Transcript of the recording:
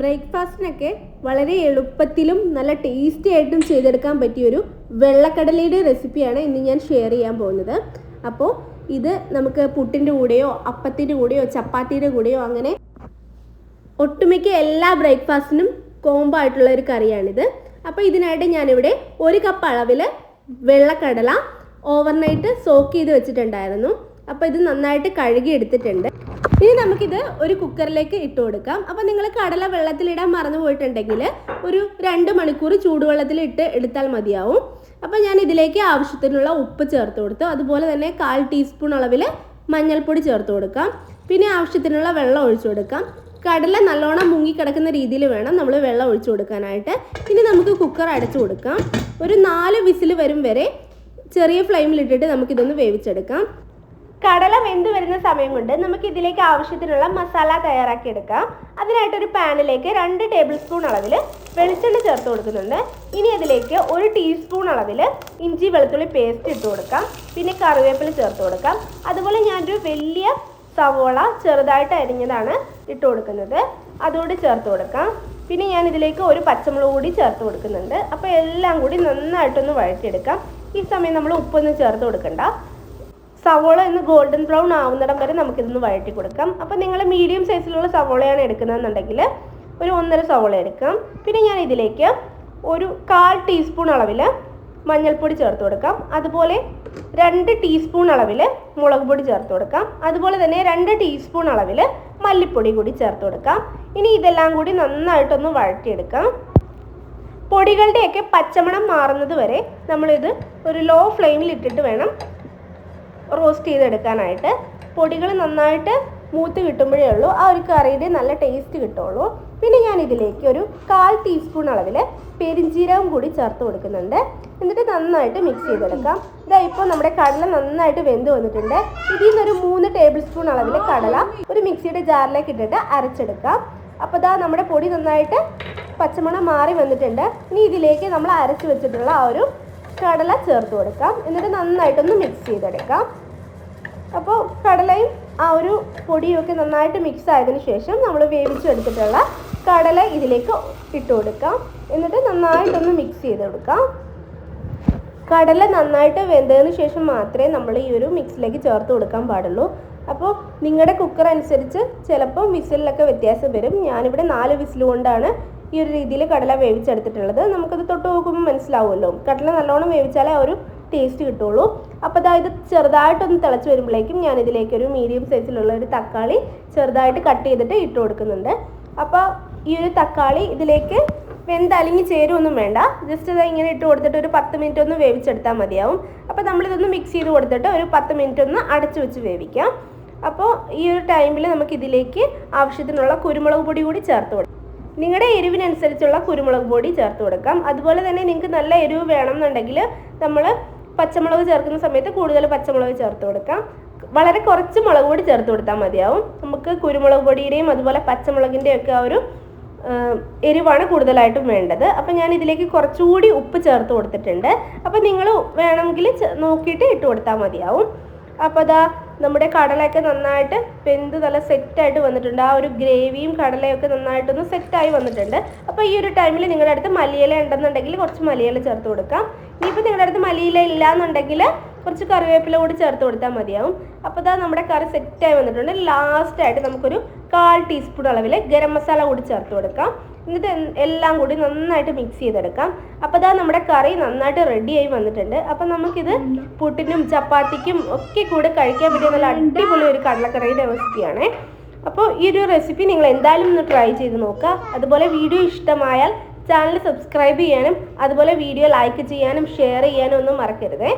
ബ്രേക്ക്ഫാസ്റ്റിനൊക്കെ വളരെ എളുപ്പത്തിലും നല്ല ടേസ്റ്റി ആയിട്ടും ചെയ്തെടുക്കാൻ പറ്റിയൊരു വെള്ളക്കടലയുടെ റെസിപ്പിയാണ് ഇന്ന് ഞാൻ ഷെയർ ചെയ്യാൻ പോകുന്നത്. അപ്പോൾ ഇത് നമുക്ക് പുട്ടിന്റെ കൂടെയോ അപ്പത്തിന്റെ കൂടെയോ ചപ്പാത്തിയുടെ കൂടെയോ അങ്ങനെ ഒട്ടുമിക്ക എല്ലാ ബ്രേക്ക്ഫാസ്റ്റിനും കോംബോ ആയിട്ടുള്ള ഒരു കറിയാണിത്. അപ്പോൾ ഇതിനായിട്ട് ഞാനിവിടെ ഒരു കപ്പ് അളവിൽ വെള്ളക്കടല ഓവർനൈറ്റ് സോക്ക് ചെയ്ത് വെച്ചിട്ടുണ്ടായിരുന്നു. അപ്പോൾ ഇത് നന്നായിട്ട് കഴുകി എടുത്തിട്ടുണ്ട്. ഇനി നമുക്കിത് ഒരു കുക്കറിലേക്ക് ഇട്ട് കൊടുക്കാം. അപ്പോൾ നിങ്ങൾ കടല വെള്ളത്തിലിടാൻ മറന്നു പോയിട്ടുണ്ടെങ്കിൽ ഒരു രണ്ട് മണിക്കൂർ ചൂടുവെള്ളത്തിൽ ഇട്ട് എടുത്താൽ മതിയാവും. അപ്പോൾ ഞാൻ ഇതിലേക്ക് ആവശ്യത്തിനുള്ള ഉപ്പ് ചേർത്ത് കൊടുത്തു. അതുപോലെ തന്നെ കാൽ ടീസ്പൂൺ അളവിൽ മഞ്ഞൾപ്പൊടി ചേർത്ത് കൊടുക്കാം. പിന്നെ ആവശ്യത്തിനുള്ള വെള്ളം ഒഴിച്ചു കൊടുക്കാം. കടല നല്ലോണം മുങ്ങിക്കിടക്കുന്ന രീതിയിൽ വേണം നമ്മൾ വെള്ളം ഒഴിച്ചു കൊടുക്കാനായിട്ട്. ഇനി നമുക്ക് കുക്കർ അടച്ചു കൊടുക്കാം. ഒരു നാല് വിസിൽ വരും വരെ ചെറിയ ഫ്ലെയിമിലിട്ടിട്ട് നമുക്കിതൊന്ന് വേവിച്ചെടുക്കാം. കടല വെന്ത് വരുന്ന സമയം കൊണ്ട് നമുക്ക് ഇതിലേക്ക് ആവശ്യത്തിനുള്ള മസാല തയ്യാറാക്കി എടുക്കാം. അതിനായിട്ടൊരു പാനിലേക്ക് രണ്ട് ടേബിൾ സ്പൂൺ അളവിൽ വെളിച്ചെണ്ണ ചേർത്ത് കൊടുക്കുന്നുണ്ട്. ഇനി അതിലേക്ക് ഒരു ടീസ്പൂൺ അളവിൽ ഇഞ്ചി വെളുത്തുള്ളി പേസ്റ്റ് ഇട്ട് കൊടുക്കാം. പിന്നെ കറിവേപ്പില ചേർത്ത് കൊടുക്കാം. അതുപോലെ ഞാനൊരു വലിയ സവോള ചെറുതായിട്ട് അരിഞ്ഞതാണ് ഇട്ട് കൊടുക്കുന്നത്. അതുകൂടി ചേർത്ത് കൊടുക്കാം. പിന്നെ ഞാൻ ഇതിലേക്ക് ഒരു പച്ചമുളക് കൂടി ചേർത്ത് കൊടുക്കുന്നുണ്ട്. അപ്പോൾ എല്ലാം കൂടി നന്നായിട്ടൊന്ന് വഴറ്റിയെടുക്കാം. ഈ സമയം നമ്മൾ ഉപ്പൊന്നും ചേർത്ത് കൊടുക്കണ്ട. സവോള ഒന്ന് ഗോൾഡൻ ബ്രൗൺ ആവുന്നിടം വരെ നമുക്കിതൊന്ന് വഴറ്റി കൊടുക്കാം. അപ്പോൾ നിങ്ങൾ മീഡിയം സൈസിലുള്ള സവോളയാണ് എടുക്കുന്നതെന്നുണ്ടെങ്കിൽ ഒരു ഒന്നര സവോള എടുക്കാം. പിന്നെ ഞാൻ ഇതിലേക്ക് ഒരു കാൽ ടീസ്പൂൺ അളവിൽ മഞ്ഞൾപ്പൊടി ചേർത്ത് കൊടുക്കാം. അതുപോലെ രണ്ട് ടീസ്പൂൺ അളവിൽ മുളക് പൊടി ചേർത്ത് കൊടുക്കാം. അതുപോലെ തന്നെ രണ്ട് ടീസ്പൂൺ അളവിൽ മല്ലിപ്പൊടി കൂടി ചേർത്ത് കൊടുക്കാം. ഇനി ഇതെല്ലാം കൂടി നന്നായിട്ടൊന്ന് വഴറ്റിയെടുക്കാം. പൊടികളുടെയൊക്കെ പച്ചമണം മാറുന്നത് വരെ നമ്മളിത് ഒരു ലോ ഫ്ലെയിമിൽ ഇട്ടിട്ട് വേണം റോസ്റ്റ് ചെയ്തെടുക്കാനായിട്ട് പൊടികൾ നന്നായിട്ട് മൂത്ത് കിട്ടുമ്പോഴേ ഉള്ളൂ. ആ ഒരു കറിയുടെ നല്ല ടേസ്റ്റ് കിട്ടുള്ളൂ. പിന്നെ ഞാൻ ഇതിലേക്ക് ഒരു കാൽ ടീസ്പൂൺ അളവിൽ പെരിഞ്ജീരകം കൂടി ചേർത്ത് കൊടുക്കുന്നുണ്ട്. എന്നിട്ട് നന്നായിട്ട് മിക്സ് ചെയ്തെടുക്കാം. ഇതാ ഇപ്പോൾ നമ്മുടെ കടല നന്നായിട്ട് വെന്ത് വന്നിട്ടുണ്ട്. ഇതിൽ നിന്നൊരു മൂന്ന് ടേബിൾ സ്പൂൺ അളവിൽ കടല ഒരു മിക്സിയുടെ ജാറിലേക്ക് ഇട്ടിട്ട് അരച്ചെടുക്കാം. അപ്പോൾ ഇതാ നമ്മുടെ പൊടി നന്നായിട്ട് പച്ചമണം മാറി വന്നിട്ടുണ്ട്. ഇനി ഇതിലേക്ക് നമ്മൾ അരച്ച് വെച്ചിട്ടുള്ള ആ ഒരു കടല ചേർത്ത് കൊടുക്കാം. എന്നിട്ട് നന്നായിട്ടൊന്ന് മിക്സ് ചെയ്തെടുക്കാം. അപ്പോൾ കടലയും ആ ഒരു പൊടിയൊക്കെ നന്നായിട്ട് മിക്സ് ആയതിന് ശേഷം നമ്മൾ വേവിച്ചെടുത്തിട്ടുള്ള കടല ഇതിലേക്ക് ഇട്ട് കൊടുക്കാം. എന്നിട്ട് നന്നായിട്ടൊന്ന് മിക്സ് ചെയ്ത് കൊടുക്കാം. കടല നന്നായിട്ട് വെന്തതിന് ശേഷം മാത്രമേ നമ്മൾ ഈ ഒരു മിക്സിലേക്ക് ചേർത്ത് കൊടുക്കാൻ പാടുള്ളൂ. അപ്പോൾ നിങ്ങളുടെ കുക്കർ അനുസരിച്ച് ചിലപ്പോൾ വിസിലിലൊക്കെ വ്യത്യാസം വരും. ഞാനിവിടെ നാല് വിസിൽ കൊണ്ടാണ് ഈ ഒരു രീതിയിൽ കടല വേവിച്ചെടുത്തിട്ടുള്ളത്. നമുക്കത് തൊട്ട് നോക്കുമ്പോൾ മനസ്സിലാവുമല്ലോ. കടല നല്ലോണം വേവിച്ചാലേ ആ ഒരു ടേസ്റ്റ് കിട്ടുള്ളൂ അപ്പോൾ അതായത് ചെറുതായിട്ടൊന്ന് തിളച്ച് വരുമ്പോഴേക്കും ഞാൻ ഇതിലേക്ക് ഒരു മീഡിയം സൈസിലുള്ള ഒരു തക്കാളി ചെറുതായിട്ട് കട്ട് ചെയ്തിട്ട് ഇട്ട് കൊടുക്കുന്നുണ്ട്. അപ്പോൾ ഈ ഒരു തക്കാളി ഇതിലേക്ക് വെന്തലിഞ്ഞ് ചേരുമൊന്നും വേണ്ട. ജസ്റ്റ് ഇത് ഇങ്ങനെ ഇട്ട് കൊടുത്തിട്ട് ഒരു പത്ത് മിനിറ്റ് ഒന്ന് വേവിച്ചെടുത്താൽ മതിയാവും. അപ്പോൾ നമ്മളിതൊന്ന് മിക്സ് ചെയ്ത് കൊടുത്തിട്ട് ഒരു പത്ത് മിനിറ്റ് ഒന്ന് അടച്ചു വെച്ച് വേവിക്കാം. അപ്പോൾ ഈ ഒരു ടൈമിൽ നമുക്ക് ഇതിലേക്ക് ആവശ്യത്തിനുള്ള കുരുമുളക് പൊടി കൂടി ചേർത്ത് കൊടുക്കാം. നിങ്ങളുടെ എരിവിനനുസരിച്ചുള്ള കുരുമുളക് പൊടി ചേർത്ത് കൊടുക്കാം. അതുപോലെ തന്നെ നിങ്ങൾക്ക് നല്ല എരിവ് വേണമെന്നുണ്ടെങ്കിൽ നമ്മൾ പച്ചമുളക് ചേർക്കുന്ന സമയത്ത് കൂടുതൽ പച്ചമുളക് ചേർത്ത് കൊടുക്കാം. വളരെ കുറച്ച് മുളക് പൊടി ചേർത്ത് കൊടുത്താൽ മതിയാവും. നമുക്ക് കുരുമുളക് പൊടിയുടെയും അതുപോലെ പച്ചമുളകിന്റെയും ഒക്കെ ആ ഒരു എരിവാണ് കൂടുതലായിട്ടും വേണ്ടത്. അപ്പം ഞാൻ ഇതിലേക്ക് കുറച്ചുകൂടി ഉപ്പ് ചേർത്ത് കൊടുത്തിട്ടുണ്ട്. അപ്പം നിങ്ങൾ വേണമെങ്കിൽ നോക്കിയിട്ട് ഇട്ട് കൊടുത്താൽ മതിയാവും. അപ്പോൾ അതാ നമ്മുടെ കടലയൊക്കെ നന്നായിട്ട് വെന്ത് നല്ല സെറ്റായിട്ട് വന്നിട്ടുണ്ട്. ആ ഒരു ഗ്രേവിയും കടലയൊക്കെ നന്നായിട്ടൊന്ന് സെറ്റായി വന്നിട്ടുണ്ട്. അപ്പോൾ ഈ ഒരു ടൈമിൽ നിങ്ങളുടെ അടുത്ത് മല്ലിയില ഉണ്ടെന്നുണ്ടെങ്കിൽ കുറച്ച് മല്ലിയില ചേർത്ത് കൊടുക്കാം. ഇനിയിപ്പോൾ നിങ്ങളുടെ അടുത്ത് മല്ലിയില ഇല്ല എന്നുണ്ടെങ്കിൽ കുറച്ച് കറിവേപ്പില കൂടി ചേർത്ത് കൊടുത്താൽ മതിയാവും. അപ്പോൾ ഇതാ നമ്മുടെ കറി സെറ്റായി വന്നിട്ടുണ്ട്. ലാസ്റ്റായിട്ട് നമുക്കൊരു കാൽ ടീസ്പൂൺ അളവിൽ ഗരം മസാല കൂടി ചേർത്ത് കൊടുക്കാം. എന്നിട്ട് എല്ലാം കൂടി നന്നായിട്ട് മിക്സ് ചെയ്തെടുക്കാം. അപ്പോൾ ഇതാ നമ്മുടെ കറി നന്നായിട്ട് റെഡിയായി വന്നിട്ടുണ്ട്. അപ്പം നമുക്കിത് പുട്ടിനും ചപ്പാത്തിക്കും ഒക്കെ കൂടെ കഴിക്കാൻ പറ്റിയ നല്ല അടിപൊളി ഒരു കടലക്കറിയുടെ റെസിപ്പിയാണ് അപ്പോൾ ഈ ഒരു റെസിപ്പി നിങ്ങൾ എന്തായാലും ഒന്ന് ട്രൈ ചെയ്ത് നോക്കുക. അതുപോലെ വീഡിയോ ഇഷ്ടമായാൽ ചാനൽ സബ്സ്ക്രൈബ് ചെയ്യാനും അതുപോലെ വീഡിയോ ലൈക്ക് ചെയ്യാനും ഷെയർ ചെയ്യാനും ഒന്നും മറക്കരുതേ.